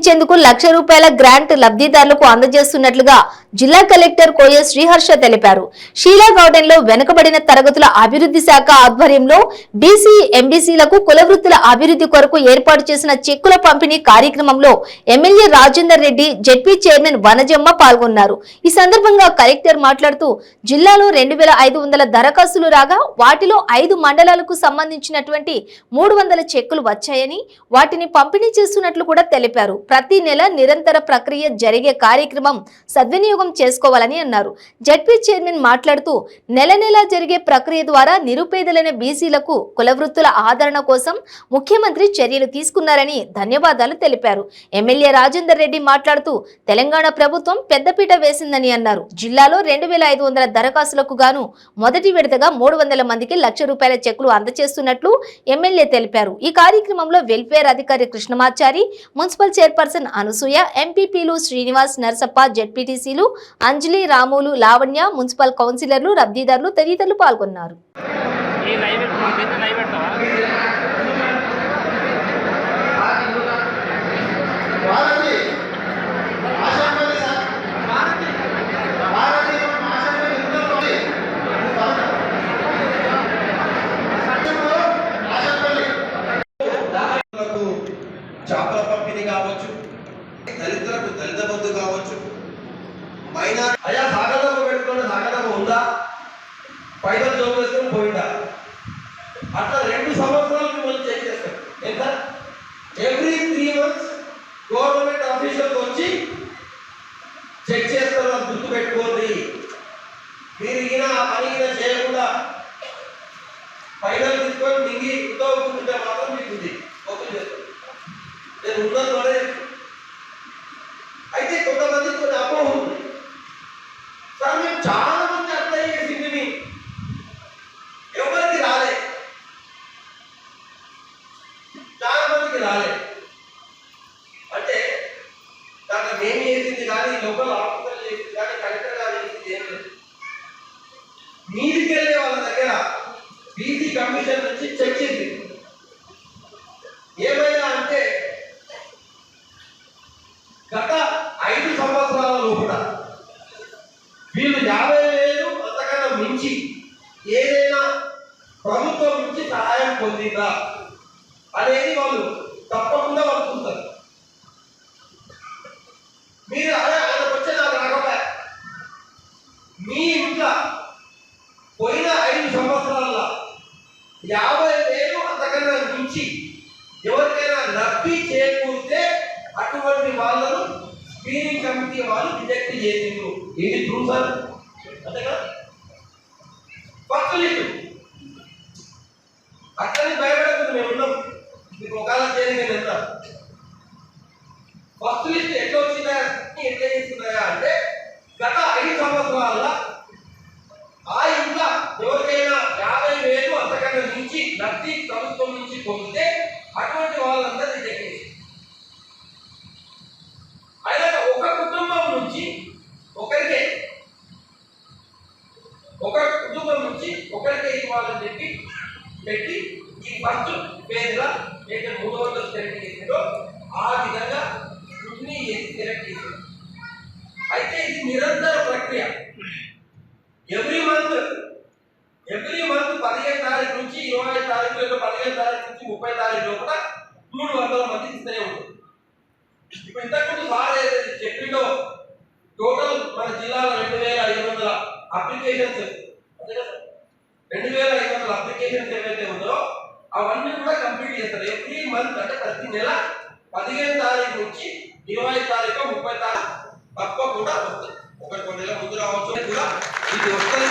నిర్మించేందుకు లక్ష రూపాయల గ్రాంట్ లబ్ధిదారులకు అందజేస్తున్నట్లుగా జిల్లా కలెక్టర్ కోయ శ్రీహర్ష తెలిపారు. షీలా గార్డెన్లో వెనుకబడిన తరగతుల అభివృద్ధి శాఖ ఆధ్వర్యంలో బీసీ ఎంబీసీలకు కులవృత్తుల అభివృద్ధి కొరకు ఏర్పాటు చేసిన చెక్కుల పంపిణీ కార్యక్రమంలో MLA Rajender Reddy ZP chairman Vanajamma పాల్గొన్నారు. ఈ సందర్భంగా కలెక్టర్ మాట్లాడుతూ జిల్లాలో రెండు వేల ఐదు వందల దరఖాస్తులు రాగా వాటిలో ఐదు మండలాలకు సంబంధించినటువంటి మూడు వందల చెక్కులు వచ్చాయని వాటిని పంపిణీ చేస్తున్నట్లు కూడా తెలిపారు. ప్రతి నెల నిరంతర ప్రక్రియ జరిగే కార్యక్రమం సద్వినియోగం చేసుకోవాలని అన్నారు. జడ్పీ చైర్మన్ మాట్లాడుతూ నెల నెల జరిగే ప్రక్రియ ద్వారా నిరుపేదలైన బీసీలకు కులవృత్తుల ఆదరణ కోసం ముఖ్యమంత్రి చర్యలు తీసుకున్నారని ధన్యవాదాలు తెలిపారు. ఎమ్మెల్యే రాజేందర్ రెడ్డి మాట్లాడుతూ తెలంగాణ ప్రభుత్వం పెద్దపీట వేసిందని అన్నారు. జిల్లాలో రెండు వేల ఐదు వందల దరఖాస్తులకు గాను మొదటి విడతగా మూడు వందల మందికి లక్ష రూపాయల చెక్కులు అందజేస్తున్నట్లు ఎమ్మెల్యే తెలిపారు. ఈ కార్యక్రమంలో వెల్ఫేర్ అధికారి కృష్ణమాచారి మున్సిపల్ చైర్పర్సన్ అనసూయ ఎంపీపీలు శ్రీనివాస్ నర్సప్ప జెడ్పీటీసీలు అంజలి రాములు లావణ్య మున్సిపల్ కౌన్సిలర్లు లబ్ధిదారులు తదితరులు పాల్గొన్నారు. ఈ దళితులకు దళిత బంధు కావచ్చు. మైనా అయ్యా సాగడము పెట్టుకుని సాగడము ఉందా? పైసలు జోబు వేసుకొని పోయిందా? అట్లా రెండు సంవత్సరాలు మిమ్మల్ని చెక్ చేస్తాం. ఎంత ఎవ్రీ త్రీ మంత్స్ గవర్నమెంట్ ఆఫీసర్కి వచ్చి చెక్ చేస్తారు అని గుర్తు పెట్టుకోండి. మీరు ఈయన ఆ పని ఈయన చేయకుండా ఫైనల్ తీసుకొని మింగి ఇంట్లో కూర్చుంటే మాత్రం మీకు ఉంది. ఓపెన్ నేను ఉన్నది అయితే కొంతమంది కొన్ని అపోహ ఉంది సార్ మేము చాలా మంది అప్లై చేసింది మీ ఎవరికి రాలే చాలా మందికి రాలే అంటే దాంట్లో మేము చేసింది కానీ లోకల్ ఆఫీసర్ చేసింది కానీ కలెక్టర్ గారు చేసింది ఏం లేదు మీదికి వెళ్ళే వాళ్ళ దగ్గర బీసీ కమిషన్ నుంచి చెక్ ఏమైనా అంటే గత ఐదు సంవత్సరాల లోపల వీళ్ళు యాభై వేలు అంతకన్నా మించి ఏదైనా ప్రభుత్వం నుంచి సహాయం పొందిందా అనేది వాళ్ళు తప్పకుండా వాళ్ళు చూస్తారు మీరు ఎవరికైనా అంతకన్నా ఎవరికైనా లబ్ధి చేకూరితే అటువంటి వాళ్ళను స్క్రీనింగ్ కమిటీ వాళ్ళు రిజెక్ట్ చేసిండ్రు. ఇది ట్రూ సార్? అంతేగా ఫస్ట్ లిస్ట్ మేము ఉన్నాం. మీకు ఒకవేళ చేయని ఎంత ఫస్ట్ లిస్ట్ ఎట్లా వచ్చిందా ఎట్లా చేస్తున్నాయా అంటే గత ఐదు సంవత్సరాల ఆ ఇంట్లో ఎవరికైనా యాభై వేలు అంతకన్నా నుంచి లబ్ధి ప్రభుత్వం నుంచి పొందితే అటువంటి వాళ్ళందరూ రిజెక్ట్ చేసి అయినా ఒక కుటుంబం నుంచి ఒకరికే ఒక కుటుంబం నుంచి ఒకరికే ఇవ్వాలని చెప్పి పెట్టి ఈ ఫస్ట్ పేజ్లో ఏదైతే మూడు వందలు సెలెక్ట్ చేసిందో ఆ విధంగా స్క్రూటినీ చేసి సెలెక్ట్ చేసింది. అయితే ఇది నిరంతర ప్రక్రియ. ఎవ్రీ మంత్ ఎవ్రీ మంత్ పదిహేను తారీఖు నుంచి ఇరవై తారీఖు లేదా పదిహేను తారీఖు నుంచి ముప్పై తారీఖు లోపల మూడు వందల మంది ఇస్తూనే ఉంటుంది ఇప్పుడు ఇంతకుముందు సార్ ఏదైతే చెప్పిండో టోటల్ మన జిల్లాలో రెండు వేల ఐదు వందల అప్లికేషన్స్ అంతే కదా రెండు వేల ఐదు వందల అప్లికేషన్స్ ఏవైతే ఉందో అవన్నీ కూడా కంప్లీట్ చేస్తారు. ఎవ్రీ మంత్ అంటే ప్రతి నెల పదిహేను తారీఖు నుంచి ఇరవై తారీఖు ముప్పై తారీఖు తప్పకుండా వస్తుంది. ఒకటి కొన్ని నెలల ముందు రావచ్చు. కూడా ఇది వస్తుంది.